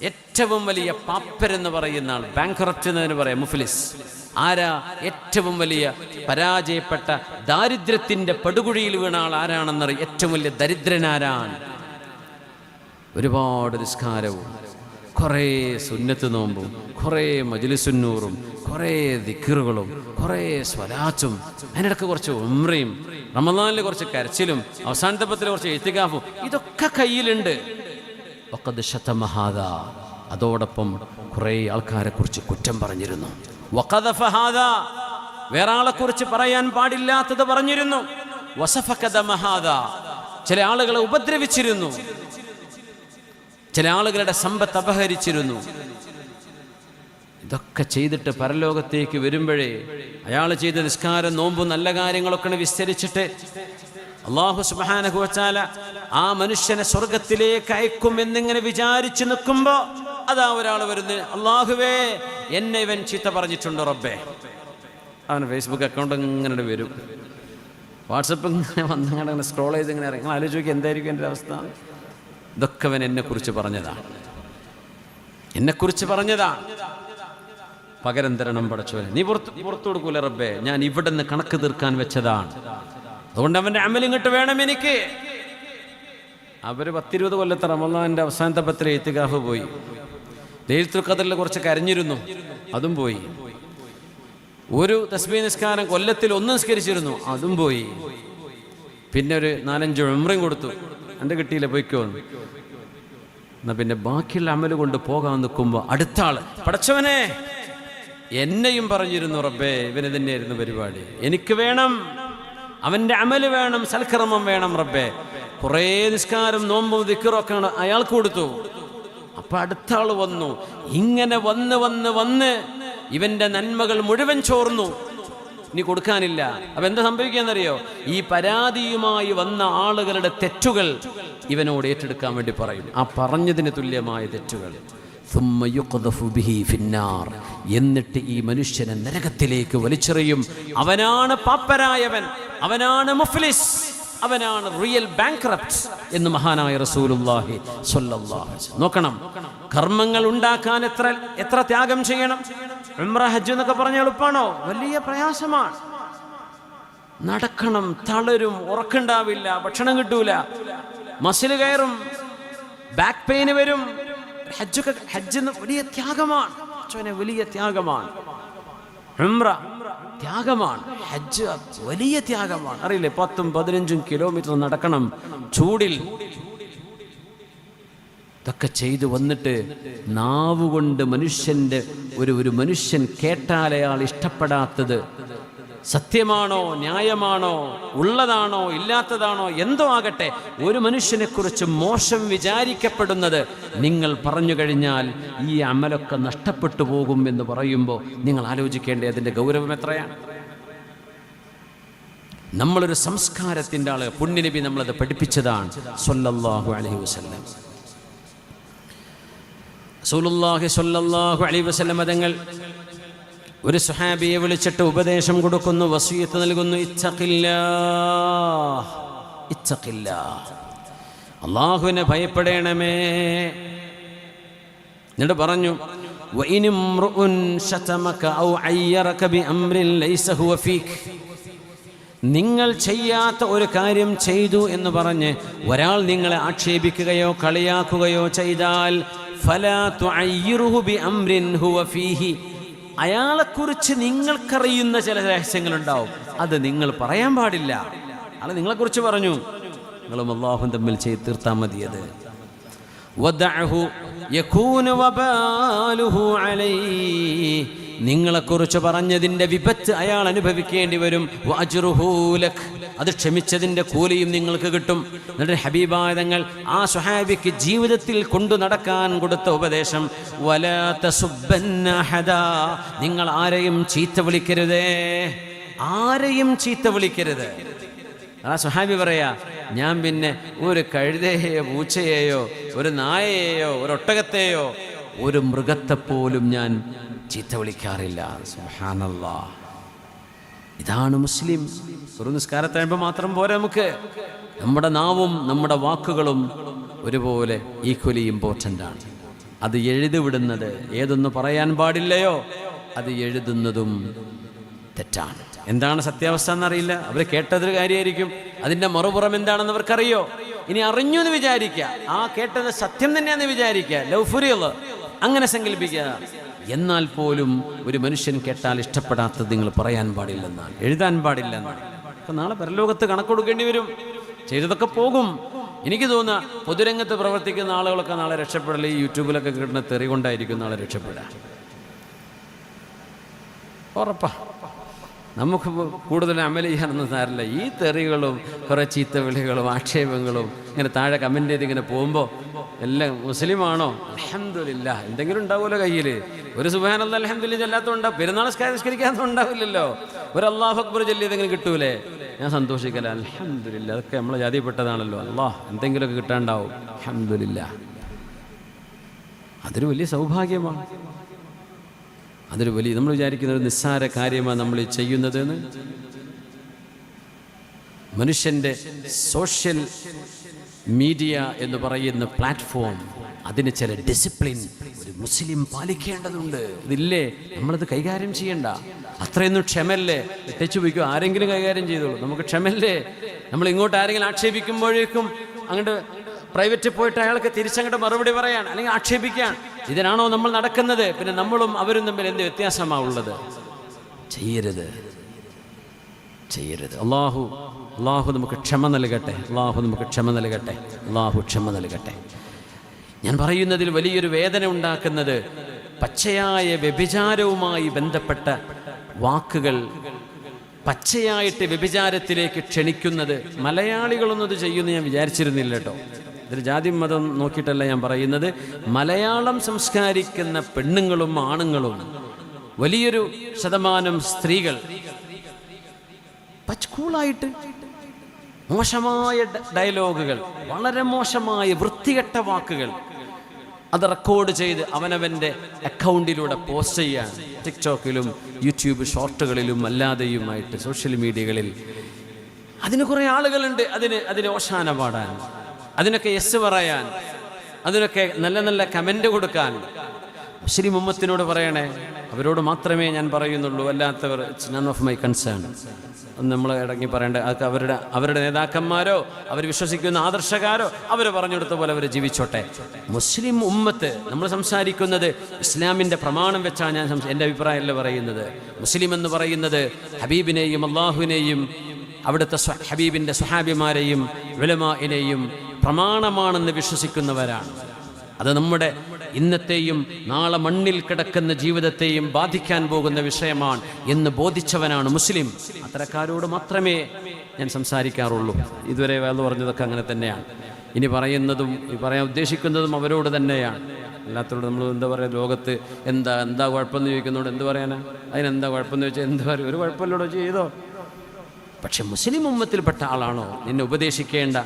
ഏറ്റവും വലിയ പാപ്പരെന്ന് പറയുന്ന ആൾ ബാങ്കറപ്റ്റ് എന്നതിന് പറയാം മുഫ്ലിസ്. ആരാ? ഏറ്റവും വലിയ പരാജയപ്പെട്ട ദാരിദ്ര്യത്തിന്റെ പടുകുഴിയിൽ വീണ ആൾ ആരാണെന്നറിയ? ഏറ്റവും വലിയ ദരിദ്രനാരാണ് ഒരുപാട് നിസ്കാരവും കുറേ സുന്നത്ത് നോമ്പും കുറേ മജുലിസുന്നൂറും കുറേ ദിക്കറുകളും കുറേ സ്വലാച്ചും അതിനിടക്ക് കുറച്ച് ഉമ്രയും റമദാനിൽ കുറച്ച് കരച്ചിലും അവസാനത്തെ പത്തിൽ കുറച്ച് എത്തിക്കാഫും ഇതൊക്കെ കയ്യിലുണ്ട്. വഖദ് ശതമഹാദ അതോടൊപ്പം കുറേ ആൾക്കാരെ കുറിച്ച് കുറ്റം പറഞ്ഞിരുന്നു. വഖദഫ ഹാദ. വേറെ കുറിച്ച് പറയാൻ പാടില്ലാത്തത് പറഞ്ഞിരുന്നു. വസഫകദ മഹാദ ചില ആളുകളെ ഉപദ്രവിച്ചിരുന്നു. ചില ആളുകളുടെ സമ്പത്ത് അപഹരിച്ചിരുന്നു. ഇതൊക്കെ ചെയ്തിട്ട് പരലോകത്തേക്ക് വരുമ്പോഴേ അയാൾ ചെയ്ത നിസ്കാരം നോമ്പ് നല്ല കാര്യങ്ങളൊക്കെ വിസ്തരിച്ചിട്ട് അള്ളാഹു സുബാനഹുവച്ചാല ആ മനുഷ്യനെ സ്വർഗത്തിലേക്ക് അയക്കും എന്നിങ്ങനെ വിചാരിച്ചു നിൽക്കുമ്പോ അതാ ഒരാൾ വരുന്നത്. അള്ളാഹുവേ എന്നെ ഇവൻ ചീത്ത പറഞ്ഞിട്ടുണ്ട് റബ്ബേ. അവൻ ഫേസ്ബുക്ക് അക്കൗണ്ട് ഇങ്ങനെ വരും. വാട്സപ്പ് ഇങ്ങനെ വന്നങ്ങനെ സ്ക്രോൾ ചെയ്ത് ഇങ്ങനെ ഇറങ്ങി. ആലോചിക്കുക എന്തായിരിക്കും എന്റെ അവസ്ഥ. ഇതൊക്കെ അവൻ എന്നെക്കുറിച്ച് പറഞ്ഞതാണ് എന്നെക്കുറിച്ച് പറഞ്ഞതാ. പകരം തരണം പടച്ചവനെ. നീ പുറത്ത് പുറത്തു കൊടുക്കൂല റബ്ബേ? ഞാൻ ഇവിടെ നിന്ന് കണക്ക് തീർക്കാൻ വെച്ചതാണ്. അതുകൊണ്ട് അവന്റെ അമൽ ഇങ്ങോട്ട് വേണം എനിക്ക്. അവർ പത്തിരുപത് കൊല്ലത്തെ റമദാന്റെ അവസാനത്തെ പത്തിൽ എഴുത്തുകാഫ് പോയി. ലേൽത്തുൽ ഖദറിൽ കുറച്ച് കരഞ്ഞിരുന്നു. അതും പോയി. ഒരു തസ്ബീ നിസ്കാരം കൊല്ലത്തിൽ ഒന്ന് നിസ്കരിച്ചിരുന്നു. അതും പോയി. പിന്നെ ഒരു നാലഞ്ച് ഉമ്രയും കൊടുത്തു. എന്റെ കിട്ടിയില്ല പോയിക്കോ എന്നാ. പിന്നെ ബാക്കിയുള്ള അമൽ കൊണ്ട് പോകാൻ നിൽക്കുമ്പോൾ അടുത്ത ആൾ. പടച്ചവനെ എന്നെയും പറഞ്ഞിരുന്നു റബ്ബേ ഇവന് തന്നെയായിരുന്നു പരിപാടി. എനിക്ക് വേണം. അവന്റെ അമൽ വേണം സൽക്രമം വേണം റബ്ബേ. കുറേ നിസ്കാരം നോമ്പും ദിക്കറൊക്കെ അയാൾക്ക് കൊടുത്തു. അപ്പം അടുത്ത ആൾ വന്നു. ഇങ്ങനെ വന്ന് വന്ന് വന്ന് ഇവന്റെ നന്മകൾ മുഴുവൻ ചോർന്നു. ഇനി കൊടുക്കാനില്ല. അപ്പം എന്താ സംഭവിക്കുകയെന്നറിയോ ഈ പരാതിയുമായി വന്ന ആളുകളുടെ തെറ്റുകൾ ഇവനോട് ഏറ്റെടുക്കാൻ വേണ്ടി പറയും. ആ പറഞ്ഞതിന് തുല്യമായ തെറ്റുകൾ. എന്നിട്ട് ഈ മനുഷ്യനെ നരകത്തിലേക്ക് വലിച്ചെറിയും. അവനാണ് പാപ്പരായവൻ. അവനാണ് മുഫ്ലിസ് അവനാണ് റിയൽ ബാങ്ക് എന്ന് മഹാനായ സ്വല്ലല്ലാഹു നോക്കണം കർമ്മങ്ങൾ ഉണ്ടാക്കാൻ എത്ര എത്ര ത്യാഗം ചെയ്യണം? ഉംറ ഹജ്ജ് എന്നൊക്കെ പറഞ്ഞ എളുപ്പമാണോ വലിയ പ്രയാസമാണ്. നടക്കണം തളരും ഉറക്കുണ്ടാവില്ല ഭക്ഷണം കിട്ടൂല. മസിൽ കയറും ബാക്ക് പെയിന് വരും. ഹജ്ജൊക്കെ ഹജ്ജ് വലിയ ത്യാഗമാണ്. വലിയ ത്യാഗമാണ്. ഉംറ ത്യാഗമാണ്. ഹജ്ജ് വലിയ ത്യാഗമാണ്. അറിയില്ലേ പത്തും പതിനഞ്ചും കിലോമീറ്റർ നടക്കണം. ചൂടിൽ. ഇതൊക്കെ ചെയ്തു വന്നിട്ട് നാവുകൊണ്ട് മനുഷ്യന്റെ ഒരു ഒരു മനുഷ്യൻ കേട്ടാലയാൾ ഇഷ്ടപ്പെടാത്തത്. സത്യമാണോ ന്യായമാണോ ഉള്ളതാണോ ഇല്ലാത്തതാണോ എന്തോ ആകട്ടെ ഒരു മനുഷ്യനെ കുറിച്ച് മോശം വിചാരിക്കപ്പെടുന്നത് നിങ്ങൾ പറഞ്ഞു കഴിഞ്ഞാൽ ഈ അമലൊക്കെ നഷ്ടപ്പെട്ടു പോകും എന്ന് പറയുമ്പോൾ നിങ്ങൾ ആലോചിക്കേണ്ടേ അതിന്റെ ഗൗരവം എത്രയാണ്? നമ്മളൊരു സംസ്കാരത്തിന്റെ ആൾ പുണ്യനബി നമ്മളത് പഠിപ്പിച്ചതാണ് സൊല്ലാഹു അലഹി വസ്ലം റസൂലുള്ളാഹി സ്വല്ലല്ലാഹു അലൈഹി വസല്ലം തങ്ങൾ ഒരു സുഹാബിയെ വിളിച്ചിട്ട് ഉപദേശം കൊടുക്കുന്നു വസീയത്ത് നൽകുന്നു ഇച്ചക്കില്ല ഇച്ചക്കില്ല അള്ളാഹുവിനെ ഭയപ്പെടേണമേ. എന്നിട്ട് പറഞ്ഞു നിങ്ങൾ ചെയ്യാത്ത ഒരു കാര്യം ചെയ്തു എന്ന് പറഞ്ഞ് ഒരാൾ നിങ്ങളെ ആക്ഷേപിക്കുകയോ കളിയാക്കുകയോ ചെയ്താൽ ഫലാ ബി ഹുവ ഫീഹി. അയാളെക്കുറിച്ച് നിങ്ങൾക്കറിയുന്ന ചില രഹസ്യങ്ങളുണ്ടാവും. അത് നിങ്ങൾ പറയാൻ പാടില്ല. അയാൾ നിങ്ങളെക്കുറിച്ച് പറഞ്ഞു. നിങ്ങളും അള്ളാഹും തമ്മിൽ ചെയ്ത് തീർത്താൽ മതിയത്. വദഅഹു യകൂന വബാലുഹു അലൈഹി നിങ്ങളെക്കുറിച്ച് പറഞ്ഞതിന്റെ വിപത്ത് അയാൾ അനുഭവിക്കേണ്ടി വരും വാജുറുഹൂലഖ്. അത് ക്ഷമിച്ചതിന്റെ കൂലിയും നിങ്ങൾക്ക് കിട്ടും എന്നിട്ട് ഹബീബായതങ്ങൾ ആ സുഹാബിക്ക് ജീവിതത്തിൽ കൊണ്ടു നടക്കാൻ കൊടുത്ത ഉപദേശം വലാത്ത. നിങ്ങൾ ആരെയും ചീത്ത വിളിക്കരുതേ ആരെയും ചീത്ത വിളിക്കരുത് ആ സുഹാബി പറയാ ഞാൻ പിന്നെ ഒരു കഴുതയെയോ പൂച്ചയെയോ ഒരു നായയെയോ ഒരു ഒട്ടകത്തെയോ ഒരു മൃഗത്തെ പോലും ഞാൻ ചീത്ത വിളിക്കാറില്ല. ഇതാണ് മുസ്ലിം. ഒരു നിസ്കാരത്താകുമ്പോൾ മാത്രം പോരാ നമുക്ക്. നമ്മുടെ നാവും നമ്മുടെ വാക്കുകളും ഒരുപോലെ ഈക്വലി ഇമ്പോർട്ടന്റ് ആണ്. അത് എഴുതിവിടുന്നത് ഏതൊന്ന് പറയാൻ പാടില്ലയോ അത് എഴുതുന്നതും തെറ്റാണ്. എന്താണ് സത്യാവസ്ഥ എന്നറിയില്ല. അവർ കേട്ടതൊരു കാര്യമായിരിക്കും. അതിന്റെ മറുപുറം എന്താണെന്ന് അവർക്കറിയോ? ഇനി അറിഞ്ഞു എന്ന് വിചാരിക്കുക ആ കേട്ടത് സത്യം തന്നെയാണെന്ന് വിചാരിക്കുക ഫുറിയുള്ള അങ്ങനെ സങ്കല്പിക്കുക എന്നാൽ പോലും ഒരു മനുഷ്യൻ കേട്ടാൽ ഇഷ്ടപ്പെടാത്തത് നിങ്ങൾ പറയാൻ പാടില്ലെന്നാണ്. എഴുതാൻ പാടില്ലെന്നാണ് അപ്പം നാളെ പരലോകത്ത് കണക്ക് കൊടുക്കേണ്ടി വരും. ചെയ്തതൊക്കെ പോകും. എനിക്ക് തോന്നുക പൊതുരംഗത്ത് പ്രവർത്തിക്കുന്ന ആളുകളൊക്കെ നാളെ രക്ഷപ്പെടൽ ഈ യൂട്യൂബിലൊക്കെ കിട്ടുന്ന തെറി കൊണ്ടായിരിക്കും നാളെ രക്ഷപ്പെടുക. ഉറപ്പാ. നമുക്ക് കൂടുതൽ അമൽ ചെയ്യാനൊന്നും ഈ തെറികളും കുറേ ചീത്ത വിളികളും ആക്ഷേപങ്ങളും ഇങ്ങനെ താഴെ കമന്റ് ചെയ്ത് ഇങ്ങനെ പോകുമ്പോൾ എല്ലാം മുസ്ലിമാണോ? അലഹമില്ല എന്തെങ്കിലും ഉണ്ടാവുമല്ലോ കയ്യിൽ ഒരു സുബാനല്ല അലഹമില്ല ചെല്ലാത്തതുണ്ടാവും പെരുന്നാൾ സ്കരിക്കാത്ത ഉണ്ടാവില്ലല്ലോ. ഒരു അള്ളാഹു അക്ബർ ചൊല്ലിയതെങ്കിലും കിട്ടൂലേ? ഞാൻ സന്തോഷിക്കല. അലഹമില്ല അതൊക്കെ നമ്മളെ ജാതിപ്പെട്ടതാണല്ലോ അള്ളാഹ് എന്തെങ്കിലുമൊക്കെ കിട്ടാണ്ടാവും. അലഹമില്ല അതൊരു വലിയ സൗഭാഗ്യമാണ്. അതൊരു വലിയ നമ്മൾ വിചാരിക്കുന്ന ഒരു നിസ്സാര കാര്യമാണ് നമ്മൾ ചെയ്യുന്നത് ചെയ്യുന്നതെന്ന്. മനുഷ്യന്റെ സോഷ്യൽ മീഡിയ എന്ന് പറയുന്ന പ്ലാറ്റ്ഫോം അതിന് ചില ഡിസിപ്ലിൻ ഒരു മുസ്ലിം പാലിക്കേണ്ടതുണ്ട്. ഇതില്ലേ? നമ്മളത് കൈകാര്യം ചെയ്യണ്ട. അത്രയൊന്നും ക്ഷമല്ലേ തെച്ചു പോയിക്കോ ആരെങ്കിലും കൈകാര്യം ചെയ്തോളൂ. നമുക്ക് ക്ഷമല്ലേ നമ്മൾ ഇങ്ങോട്ട് ആരെങ്കിലും ആക്ഷേപിക്കുമ്പോഴേക്കും അങ്ങോട്ട് പ്രൈവറ്റിൽ പോയിട്ട് അയാൾക്ക് തിരിച്ചങ്ങോട്ട് മറുപടി പറയാൻ അല്ലെങ്കിൽ ആക്ഷേപിക്കാൻ ഇതിനാണോ നമ്മൾ നടക്കുന്നത്? പിന്നെ നമ്മളും അവരും തമ്മിൽ എന്ത് വ്യത്യാസമാണ് ഉള്ളത്? ചെയ്യരുത്. ചെയ്യരുത്. അള്ളാഹു അള്ളാഹു നമുക്ക് ക്ഷമ നൽകട്ടെ. അള്ളാഹു നമുക്ക് ക്ഷമ നൽകട്ടെ. അള്ളാഹു ക്ഷമ നൽകട്ടെ. ഞാൻ പറയുന്നതിൽ വലിയൊരു വേദന ഉണ്ടാക്കുന്നത് പച്ചയായ വ്യഭിചാരവുമായി ബന്ധപ്പെട്ട വാക്കുകൾ പച്ചയായിട്ട് വ്യഭിചാരത്തിലേക്ക് ക്ഷണിക്കുന്നത് മലയാളികളൊന്നും അത് ചെയ്യുമെന്ന് ഞാൻ വിചാരിച്ചിരുന്നില്ല കേട്ടോ. ഇതിൽ ജാതി മതം നോക്കിയിട്ടല്ല ഞാൻ പറയുന്നത്. മലയാളം സംസ്കാരിക്കുന്ന പെണ്ണുങ്ങളും ആണുങ്ങളും വലിയൊരു ശതമാനം സ്ത്രീകൾ പച്ചക്കൂളായിട്ട് മോശമായ ഡയലോഗുകൾ വളരെ മോശമായ വൃത്തികെട്ട വാക്കുകൾ അത് റെക്കോർഡ് ചെയ്ത് അവനവന്റെ അക്കൗണ്ടിലൂടെ പോസ്റ്റ് ചെയ്യാൻ ടിക്ടോക്കിലും യൂട്യൂബ് ഷോർട്ടുകളിലും അല്ലാതെയുമായിട്ട് സോഷ്യൽ മീഡിയകളിൽ അതിന് കുറേ ആളുകളുണ്ട് അതിന് അതിന് ഓശാന പാടാൻ. അതിനൊക്കെ യെസ് പറയാൻ അതിനൊക്കെ നല്ല നല്ല കമന്റ് കൊടുക്കാൻ. ശ്രീ മുമ്മത്തിനോട് പറയണേ അവരോട് മാത്രമേ ഞാൻ പറയുന്നുള്ളൂ അല്ലാത്തവർ it's none of my concern നമ്മൾ ഇടങ്ങി പറയേണ്ട അതൊക്കെ അവരുടെ അവരുടെ നേതാക്കന്മാരോ അവർ വിശ്വസിക്കുന്ന ആദർശകാരോ അവർ പറഞ്ഞെടുത്ത പോലെ അവർ ജീവിച്ചോട്ടെ. മുസ്ലിം ഉമ്മത്ത് നമ്മൾ സംസാരിക്കുന്നത് ഇസ്ലാമിന്റെ പ്രമാണം വെച്ചാണ് ഞാൻ എന്റെ അഭിപ്രായമല്ല പറയുന്നത്. മുസ്ലിം എന്ന് പറയുന്നത് ഹബീബിനെയും അള്ളാഹുവിനെയും അവിടുത്തെ ഹബീബിന്റെ സുഹാബിമാരെയും വിലമായിനെയും പ്രമാണമാണെന്ന് വിശ്വസിക്കുന്നവരാണ്. അത് നമ്മുടെ ഇന്നത്തെയും നാളെ മണ്ണിൽ കിടക്കുന്ന ജീവിതത്തെയും ബാധിക്കാൻ പോകുന്ന വിഷയമാണ് എന്ന് ബോധിച്ചവനാണ് മുസ്ലിം. അത്തരക്കാരോട് മാത്രമേ ഞാൻ സംസാരിക്കാറുള്ളൂ. ഇതുവരെ വേദ പറഞ്ഞതൊക്കെ അങ്ങനെ തന്നെയാണ്. ഇനി പറയുന്നതും പറയാൻ ഉദ്ദേശിക്കുന്നതും അവരോട് തന്നെയാണ്. അല്ലാത്തവരോട് നമ്മൾ എന്താ പറയുക ലോകത്ത് എന്താ എന്താ കുഴപ്പമെന്ന് ചോദിക്കുന്നതുകൊണ്ട് എന്ത് പറയാനാ? അതിനെന്താ കുഴപ്പമെന്ന് ചോദിച്ചാൽ എന്ത് പറയും? ഒരു കുഴപ്പമില്ലോടോ ചെയ്തോ? പക്ഷെ മുസ്ലിം ഉമ്മത്തിൽപ്പെട്ട ആളാണോ? നിന്നെ ഉപദേശിക്കേണ്ട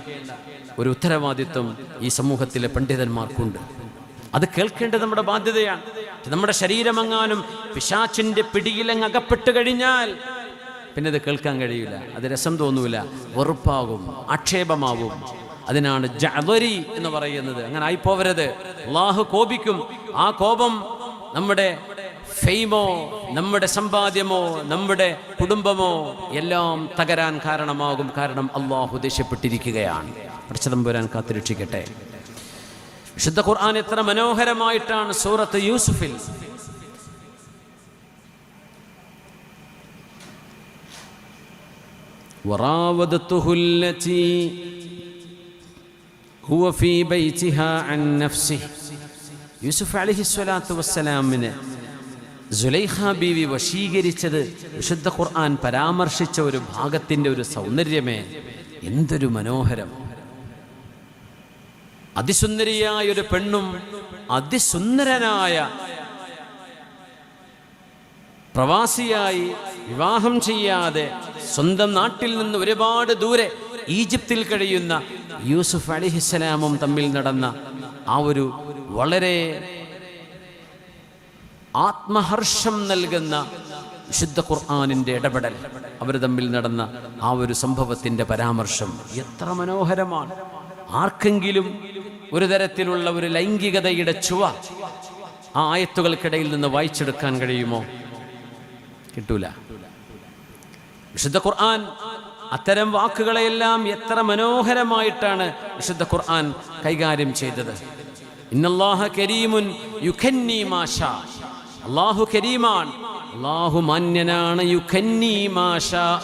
ഒരു ഉത്തരവാദിത്വം ഈ സമൂഹത്തിലെ പണ്ഡിതന്മാർക്കുണ്ട്. അത് കേൾക്കേണ്ടത് നമ്മുടെ ബാധ്യതയാണ്. നമ്മുടെ ശരീരമെങ്ങാനും പിശാച്ചിന്റെ പിടിയിലങ്ങ് അകപ്പെട്ട് കഴിഞ്ഞാൽ പിന്നെ അത് കേൾക്കാൻ കഴിയില്ല. അത് രസം തോന്നൂല. വെറുപ്പാകും ആക്ഷേപമാവും. അതിനാണ് ജവരി എന്ന് പറയുന്നത്. അങ്ങനെ ആയിപ്പോവരുത്. അള്ളാഹു കോപിക്കും. ആ കോപം നമ്മുടെ ഫെയ്മോ നമ്മുടെ സമ്പാദ്യമോ നമ്മുടെ കുടുംബമോ എല്ലാം തകരാൻ കാരണമാകും കാരണം അള്ളാഹു ദേഷ്യപ്പെട്ടിരിക്കുകയാണ് പഠിച്ചതമ്പുരാൻ കാത്തിരക്ഷിക്കട്ടെ വിശുദ്ധ ഖുർആൻ എത്ര മനോഹരമായിട്ടാണ് സൂറത്ത് യൂസുഫിൽ وراودته التي هو في بيتها عن نفسه യൂസുഫ് അലഹി സ്വലാത്തു വസ്സലാമിന് സുലൈഖ ബീവി വശീകരിച്ചത് വിശുദ്ധ ഖുർആൻ പരാമർശിച്ച ഒരു ഭാഗത്തിന്റെ ഒരു സൗന്ദര്യമേ. എന്തൊരു മനോഹരം. അതിസുന്ദരിയായ ഒരു പെണ്ണും അതിസുന്ദരനായ പ്രവാസിയായി വിവാഹം ചെയ്യാതെ സ്വന്തം നാട്ടിൽ നിന്ന് ഒരുപാട് ദൂരെ ഈജിപ്തിൽ കഴിയുന്ന യൂസുഫ് അലിഹിസ്സലാമും തമ്മിൽ നടന്ന ആ ഒരു വളരെ ആത്മഹർഷം നൽകുന്ന വിശുദ്ധ ഖുർആാനിന്റെ ഇടപെടൽ. അവർ തമ്മിൽ നടന്ന ആ ഒരു സംഭവത്തിന്റെ പരാമർശം എത്ര മനോഹരമാണ്. ആർക്കെങ്കിലും ഒരു തരത്തിലുള്ള ഒരു ലൈംഗികതയുടെ ചുവ ആ ആയത്തുകൾക്കിടയിൽ നിന്ന് വായിച്ചെടുക്കാൻ കഴിയുമോ? കിട്ടൂല. വിശുദ്ധ ഖുർആൻ അത്തരം വാക്കുകളെല്ലാം എത്ര മനോഹരമായിട്ടാണ് വിശുദ്ധ ഖുർആൻ കൈകാര്യം ചെയ്തത്. ഇന്നല്ലാഹ കരീമുൻ യുഖന്നി മാഷാ. അള്ളാഹു കരീമാൻ. അള്ളാഹു മാന്യനാണ് മാഷാ.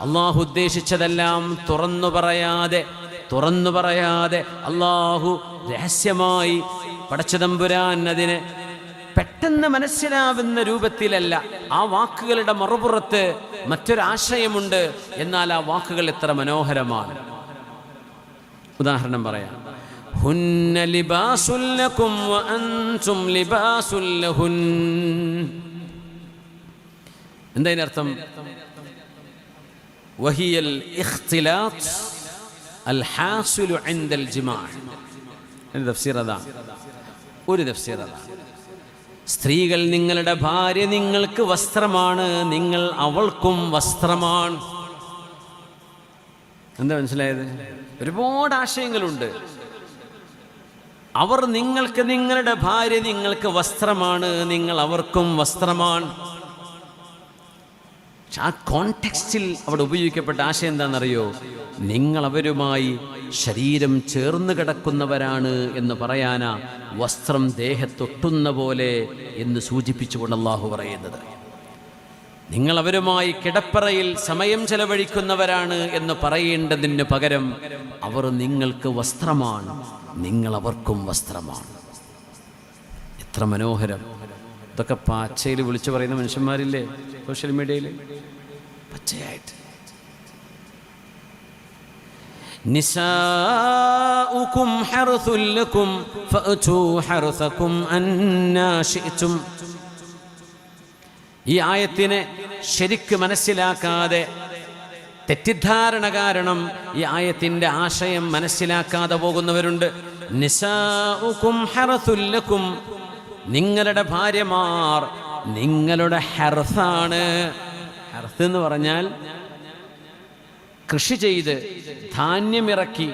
അള്ളാഹു ഉദ്ദേശിച്ചതെല്ലാം തുറന്നു പറയാതെ തുറന്നു പറയാതെ അള്ളാഹു രഹസ്യമായി പടച്ചതമ്പുരാൻ അതിനെ പെട്ടെന്ന് മനസ്സിലാവുന്ന രൂപത്തിലല്ല. ആ വാക്കുകളുടെ മറുപുറത്ത് മറ്റൊരാശയമുണ്ട്. എന്നാൽ ആ വാക്കുകൾ എത്ര മനോഹരമാണ്. ഉദാഹരണം പറയാം. ഹുന്ന لباس ലക്കും وأنتم لباس ലഹുൻ എന്താ അർത്ഥം? വഹിയൽ അൽ ഹാസിലു ഇൻദൽ ജിമാ. ഒരു തഫ്സീർ അതാണ് ഒരു തഫ്സീർ അതാണ് സ്ത്രീകൾ നിങ്ങളുടെ ഭാര്യ നിങ്ങൾക്ക് വസ്ത്രമാണ് നിങ്ങൾ അവൾക്കും വസ്ത്രമാണ്. എന്താ മനസ്സിലായത്? ഒരുപാട് ആശയങ്ങളുണ്ട്. അവർ നിങ്ങൾക്ക് നിങ്ങളുടെ ഭാര്യ നിങ്ങൾക്ക് വസ്ത്രമാണ് നിങ്ങൾ അവർക്കും വസ്ത്രമാണ്. ആ കോണ്ടെക്സ്റ്റിൽ അവിടെ ഉപയോഗിക്കപ്പെട്ട ആശയം എന്താണെന്നറിയോ? നിങ്ങൾ അവരുമായി ശരീരം ചേർന്ന് കിടക്കുന്നവരാണ് എന്ന് പറയാനാ വസ്ത്രം ദേഹത്തൊട്ടുന്ന പോലെ എന്ന് സൂചിപ്പിച്ചുകൊണ്ട് അള്ളാഹു പറയുന്നത്. നിങ്ങൾ അവരുമായി കിടപ്പറയിൽ സമയം ചെലവഴിക്കുന്നവരാണ് എന്ന് പറയേണ്ടതിന് പകരം അവർ നിങ്ങൾക്ക് വസ്ത്രമാണ്. നിങ്ങൾ അവർക്കും വസ്ത്രമാണ്. എത്ര മനോഹരം. ഇതൊക്കെ പച്ചയിൽ വിളിച്ചു പറയുന്ന മനുഷ്യന്മാരില്ലേ? സോഷ്യൽ മീഡിയയിൽ? പച്ചയായിട്ട്. ലക്കും ഫഅതു ഹർസകും ഈ ആയത്തിനെ ശരിക്ക് മനസ്സിലാക്കാതെ തെറ്റിദ്ധാരണ കാരണം ഈ ആയത്തിന്റെ ആശയം മനസ്സിലാക്കാതെ പോകുന്നവരുണ്ട്. നിസാഉക്കും നിങ്ങളുടെ ഭാര്യമാർ നിങ്ങളുടെ ഹെർസാണ്. ഹെർസ് എന്ന് പറഞ്ഞാൽ കൃഷി ചെയ്ത് ധാന്യമിറക്കി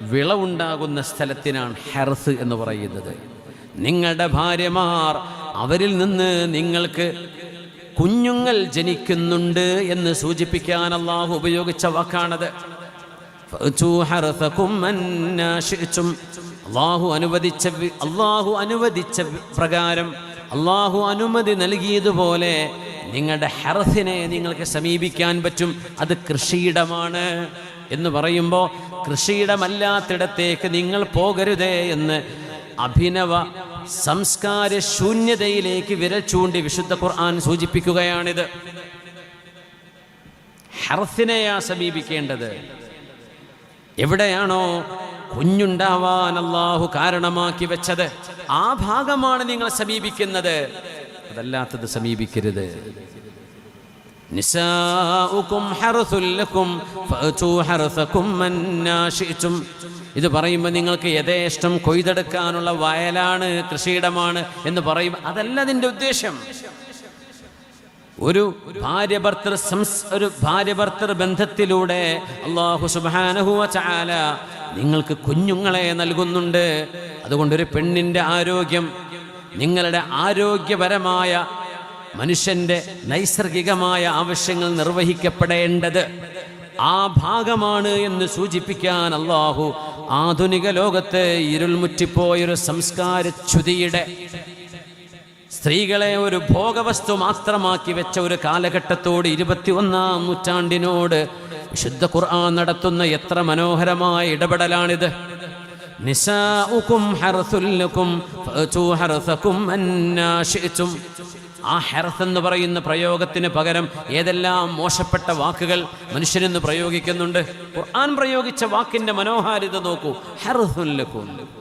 വിളവുണ്ടാകുന്ന സ്ഥലത്തിനാണ് ഹെർസ് എന്ന് പറയുന്നത്. നിങ്ങളുടെ ഭാര്യമാർ അവരിൽ നിന്ന് നിങ്ങൾക്ക് കുഞ്ഞുങ്ങൾ ജനിക്കുന്നുണ്ട് എന്ന് സൂചിപ്പിക്കാൻ അള്ളാഹു ഉപയോഗിച്ച വാക്കാണത്. അള്ളാഹു അനുവദിച്ച അള്ളാഹു അനുവദിച്ച പ്രകാരം അള്ളാഹു അനുമതി നൽകിയതുപോലെ നിങ്ങളുടെ ഹെറസിനെ നിങ്ങൾക്ക് സമീപിക്കാൻ പറ്റും അത് കൃഷിയിടമാണ് എന്ന് പറയുമ്പോൾ കൃഷിയിടമല്ലാത്തിടത്തേക്ക് നിങ്ങൾ പോകരുതേ എന്ന് അഭിനവ സംസ്കാര ശൂന്യതയിലേക്ക് വിരൽ ചൂണ്ടി വിശുദ്ധ ഖുർആൻ സൂചിപ്പിക്കുകയാണിത്. ഹർഫിനെയാ സമീപിക്കേണ്ടത്. എവിടെയാണോ കുഞ്ഞുണ്ടാവാൻ അള്ളാഹു കാരണമാക്കി വെച്ചത്. ആ ഭാഗമാണ് നിങ്ങൾ സമീപിക്കുന്നത്. അതല്ലാത്തത് സമീപിക്കരുത്. നിസാഉക്കും ഹർസുൽ ലക്കും ഫഅതു ഹർസക്കും അന്നാ ശിഅ്തും. ഇത് പറയുമ്പോൾ നിങ്ങൾക്ക് യഥേഷ്ടം കൊയ്തെടുക്കാനുള്ള വയലാണ് കൃഷിയിടമാണ് എന്ന് പറയും അതല്ല അതിന്റെ ഉദ്ദേശം ഒരു ഭാര്യ ഭർത്തൃ സംസ് ഒരു ഭാര്യ ഭർത്തൃ ബന്ധത്തിലൂടെ അള്ളാഹു സുബാനഹുവ ചാല നിങ്ങൾക്ക് കുഞ്ഞുങ്ങളെ നൽകുന്നുണ്ട് അതുകൊണ്ട് ഒരു പെണ്ണിന്റെ ആരോഗ്യം നിങ്ങളുടെ ആരോഗ്യപരമായ മനുഷ്യന്റെ നൈസർഗികമായ ആവശ്യങ്ങൾ നിർവഹിക്കപ്പെടേണ്ടത് ആ ഭാഗമാണ് എന്ന് സൂചിപ്പിക്കാൻ അള്ളാഹു ആധുനിക ലോകത്ത് ഇരുൾമുറ്റിപ്പോയൊരു സംസ്കാരച്യുതിയുടെ സ്ത്രീകളെ ഒരു ഭോഗവസ്തു മാത്രമാക്കി വെച്ച ഒരു കാലഘട്ടത്തോട് ഇരുപത്തിയൊന്നാം നൂറ്റാണ്ടിനോട് വിശുദ്ധ ഖുർആൻ നടത്തുന്ന എത്ര മനോഹരമായ ഇടപെടലാണിത് നിസാഉക്കും ഹർസുൽ ലക്കും ഹർസകും അന്നാശിതും. ആ ഹെറസ് എന്ന് പറയുന്ന പ്രയോഗത്തിന് പകരം ഏതെല്ലാം മോശപ്പെട്ട വാക്കുകൾ മനുഷ്യനെന്ന് പ്രയോഗിക്കുന്നുണ്ട്? ഖുർആൻ പ്രയോഗിച്ച വാക്കിന്റെ മനോഹാരിത നോക്കൂ. ഹെർസുൽ ലക്കും